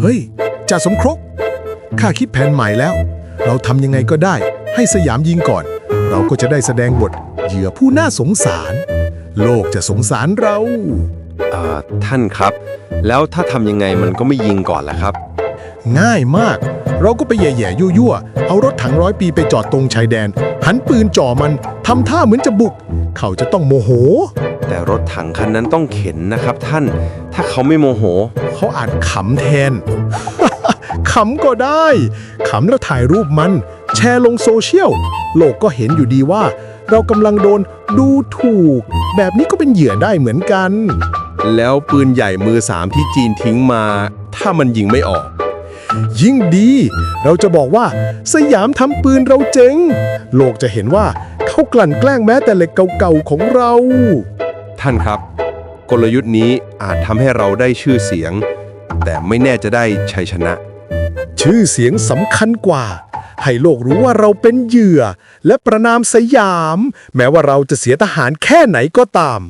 เฮ้ยจ่าสมครกข้าคิดแผนใหม่แล้ว เราทำยังไงก็ได้ ให้สยามยิงก่อน เราก็จะได้แสดงบทเหยื่อผู้น่าสงสาร โลกจะสงสารเราเอ่อท่านครับ แล้วถ้าทำยังไงมันก็ไม่ยิงก่อนล่ะครับ ง่ายมาก เราก็ไปแย่ๆยั่วๆเอารถถังร้อยปีไปจอดตรงชายแดน หันปืนจ่อมันทำท่าเหมือนจะบุก เขาจะต้องโมโห แต่รถถังคันนั้นต้องเข็นนะครับท่าน ถ้าเขาไม่โมโห เขาอาจขำแทน ขำก็ได้ ขำแล้วถ่ายรูปมัน แชร์ลงโซเชียล โลกก็เห็นอยู่ดีว่า เรากำลังโดนดูถูก แบบนี้ก็เป็นเหยื่อได้เหมือนกัน แล้วปืนใหญ่มือสามที่จีนทิ้งมา ถ้ามันยิงไม่ออก ยิ่งดี เราจะบอกว่าสยามทำปืนเราเจ๋ง โลกจะเห็นว่าเขากลั่นแกล้งแม้แต่เหล็กเก่าๆของเรา ท่านครับ กลยุทธ์นี้อาจทำให้เราได้ชื่อเสียง แต่ไม่แน่จะได้ชัยชนะ ชื่อเสียงสำคัญกว่า ให้โลกรู้ว่าเราเป็นเหยื่อ และประนามสยาม แม้ว่าเราจะเสียทหารแค่ไหนก็ตาม